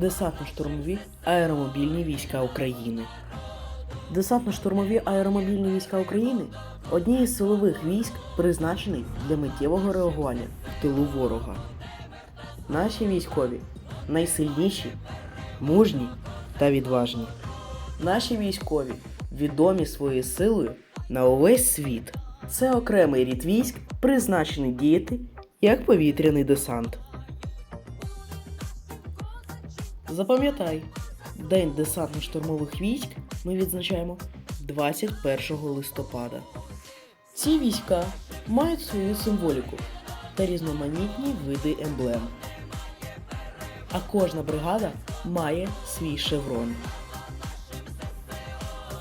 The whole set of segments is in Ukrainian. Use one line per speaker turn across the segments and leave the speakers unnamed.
Десантно-штурмові аеромобільні війська України. Десантно-штурмові аеромобільні війська України одні із силових військ, призначених для миттєвого реагування в тилу ворога. Наші військові найсильніші, мужні та відважні. Наші військові відомі своєю силою на увесь світ. Це окремий рід військ, призначений діяти як повітряний десант. Запам'ятай, День десантно-штурмових військ ми відзначаємо 21 листопада. Ці війська мають свою символіку та різноманітні види емблем. А кожна бригада має свій шеврон.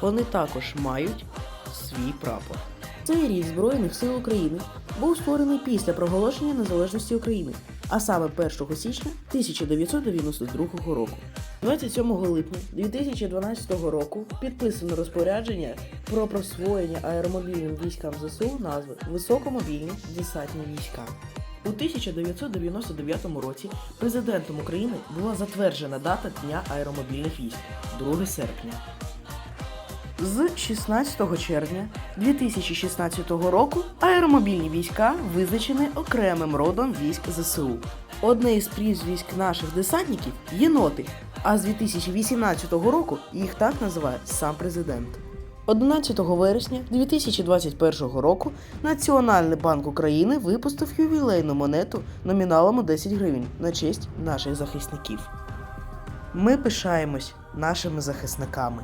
Вони також мають свій прапор. Цей рік Збройних сил України був створений після проголошення незалежності України, а саме 1 січня 1992 року. 27 липня 2012 року підписано розпорядження про присвоєння аеромобільним військам ЗСУ назви Високомобільні десантні війська. У 1999 році президентом України була затверджена дата Дня аеромобільних військ 2 серпня. З 16 червня 2016 року аеромобільні війська визначені окремим родом військ ЗСУ. Одне із прізвиськ наших десантників єноти, а з 2018 року їх так називає сам президент. 11 вересня 2021 року Національний банк України випустив ювілейну монету номіналом у 10 гривень на честь наших захисників. Ми пишаємось нашими захисниками.